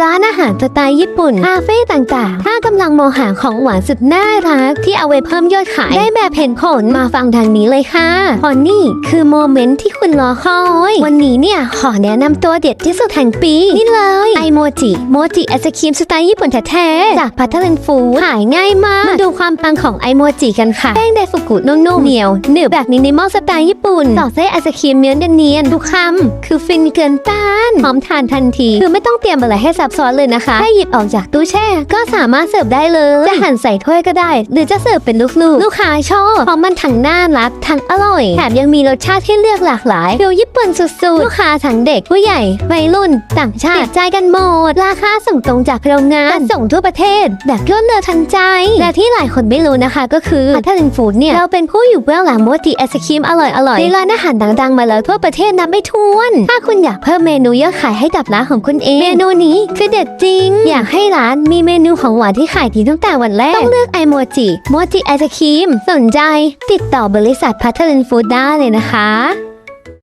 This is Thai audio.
ร้านอาหารสไตล์ญี่ปุ่น คาเฟ่ต่างๆ ถ้ากำลังมองหาของหวานสุดน่ารัก ที่เอาไว้เพิ่มยอดขาย ได้แบบเห็นผลมาฟังทางนี้เลยค่ะพอนนี่คือโมเมนต์ที่คุณรอคอย วันนี้เนี่ย ขอแนะนำตัวเด็ดที่สุดแห่งปี นี่เลย ไอโมจิ โมจิไอศครีมสไตล์ญี่ปุ่นแท้ๆ จากพัทเลนฟูขายง่ายมาก มาดูความปังของไอโมจิกันค่ะ แป้งไดฟุกุนุ่มๆเหนียวหนึบแบบมินิมอลสไตล์ญี่ปุ่นต่อไส้ไอศครีมเนื้อเนียนๆทุกคำคือฟินเกินต้านพร้อมทานทันที คือไม่ต้องเตรียมอะไรให้ซับซ้อนเลยนะคะแค่หยิบออกจากตู้แช่ ก็สามารถเสิร์ฟได้เลย จะหั่นใส่ถ้วยก็ได้ หรือจะเสิร์ฟเป็นลูกๆ ลูกค้าชอบเพราะมันทั้งน่ารักทั้งอร่อย แถมยังมีรสชาติให้เลือกหลากหลายฟิลญี่ปุ่นสุดๆ ลูกค้าทั้งเด็กผู้ใหญ่วัยรุ่น ต่างชาติใจกันหมด ราคาส่งตรงจากโรงงานส่งทั่วประเทศ แบบรวดเร็วทันใจ และที่หลายคนไม่รู้นะคะ ก็คือพัทลินฟูดเนี่ยเราเป็นผู้อยู่เบื้องหลังโมจิไอศครีมอร่อยๆในร้านอาหารดังๆมาแล้วทั่วประเทศนับไม่ถ้วน ถ้าคุณอยากเพิ่มเมนูยอดขายให้กับร้านของคุณเอง เมนูนี้คือเด็ดจริง อยากให้ร้านมีเมนูของหวานที่ขายดีตั้งแต่วันแรก ต้องเลือกไอโมจิโมจิไอศครีมสนใจ ติดต่อบริษัทพัทลินฟู้ดได้เลยนะคะ